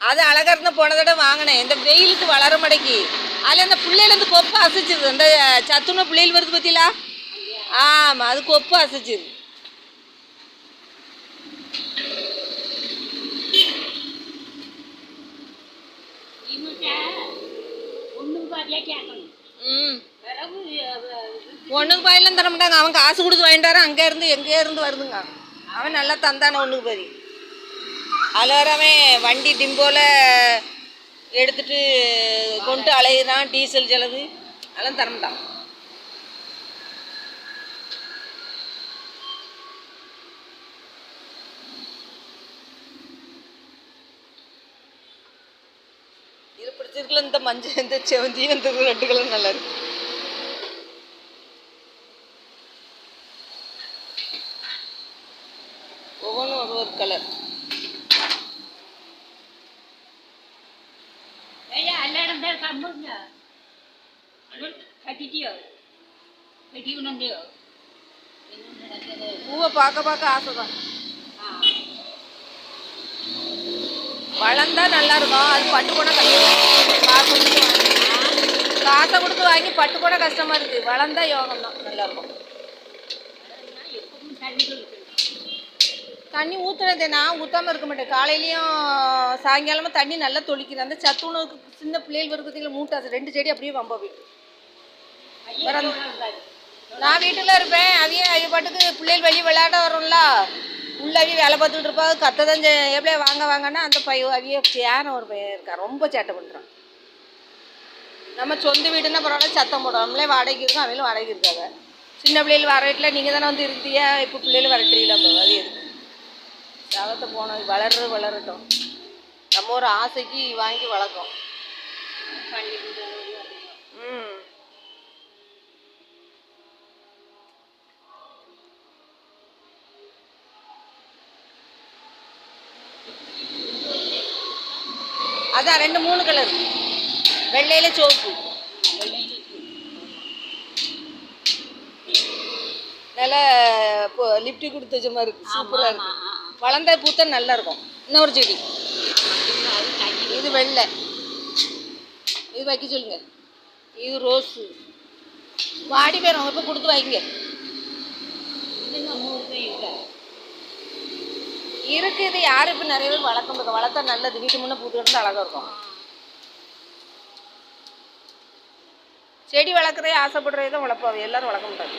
அது அழகா இருந்து போன தடவை வாங்கினேன். இந்த வெயிலுக்கு வளர மடக்கி. அதில் அந்த பிள்ளையில இருந்து கொப்பு அசைச்சிருது அந்த சத்துணவு பிள்ளைகள் வருது பத்திலா ஆமாம் அது கொப்பு அசைச்சிருது ம். ஒன்றுக்கு பாயெல்லாம் தர மாட்டாங்க. அவன் காசு கொடுத்து வாங்கிட்டு வரான் அங்கே இருந்து எங்கேயோ இருந்து வருதுங்க. அவன் நல்லா தந்தானே ஒன்றுக்கு பாதி. அதில் வண்டி டிம்போல எடுத்துட்டு கொண்டு அலையிறான் டீசல் செலவு அதெல்லாம் தரமாட்டான். இது இந்த மஞ்சள் இந்த செவந்தியும் இந்த ரெட்டு கலர் நல்லா இருக்கு. ஒவ்வொன்றும் ஒரு ஒரு கலர் பூவை பார்க்க பார்க்க ஆசை தான் வளர்ந்தா நல்லா இருக்கும். அது பட்டு கூட கஷ்டம் காசு கொடுத்து வாங்கி- பட்டு கூட கஷ்டமா இருக்கு. வளர்ந்தா யோகம் தான் நல்லா இருக்கும். தண்ணி ஊற்றுனதே நான் ஊற்றாம இருக்க மாட்டேன். காலையிலயும் சாயங்காலமும் தண்ணி நல்லா தொளிக்கிறேன் அந்த சத்துணவுக்கு சின்ன பிள்ளைகள் இருக்கிறதுல மூட்டை ரெண்டு செடி அப்படியே வம்ப போயிட்டு நான் வீட்டில் இருப்பேன். அவைய அவைய பாட்டுக்கு பிள்ளைகள் வெளியே விளையாட வரும்ல உள்ள அவிய வேலை பார்த்துட்டு இருப்பாங்க. கத்த தான் எப்படியே வாங்க வாங்கன்னா அந்த பையன் அவிய சேன ஒரு பையன் இருக்கான். ரொம்ப சேட்டை பண்ணுறான் நம்ம சொந்த வீடுன்னா பரவாயில்ல சத்தம் போடுவோம் நம்மளே வாடகைக்கு இருக்கோம் அவங்களும் வாடகைக்கு இருக்காங்க சின்ன பிள்ளைகள் வர வீட்டில் நீங்கள் தானே வந்து இருந்தீங்க. இப்போ பிள்ளைகள் வரட்டுறீங்களா அது எதுக்கு? சகத்தை போனோம் வளர்றது வளரட்டும். நம்ம ஒரு ஆசைக்கு வாங்கி வளர்க்கும் ம். அதான் ரெண்டு மூணு கலர் வெள்ளையில சிவப்பு. நல்லா இப்போ லிப்டி கொடுத்த வச்ச மாதிரி இருக்கு. சூப்பராக இருக்கு. வளர்ந்த பூத்த நல்லா இருக்கும் இன்னொரு செடி. இது வெள்ளை. இது வைக்க சொல்லுங்க. இது ரோஸு. வாடி போயிடும் இப்போ கொடுத்து வைங்க. இருக்கு இது யாரும் இப்போ நிறைய பேர் வளர்க்க வளர்த்தா நல்லது. வீட்டு முன்னே பூத்து கிடந்து அழகாக இருக்கும். செடி வளர்க்குறதே ஆசைப்படுறதே தான் வளர்ப்பாங்க எல்லாரும் வளர்க்க மாட்டாங்க.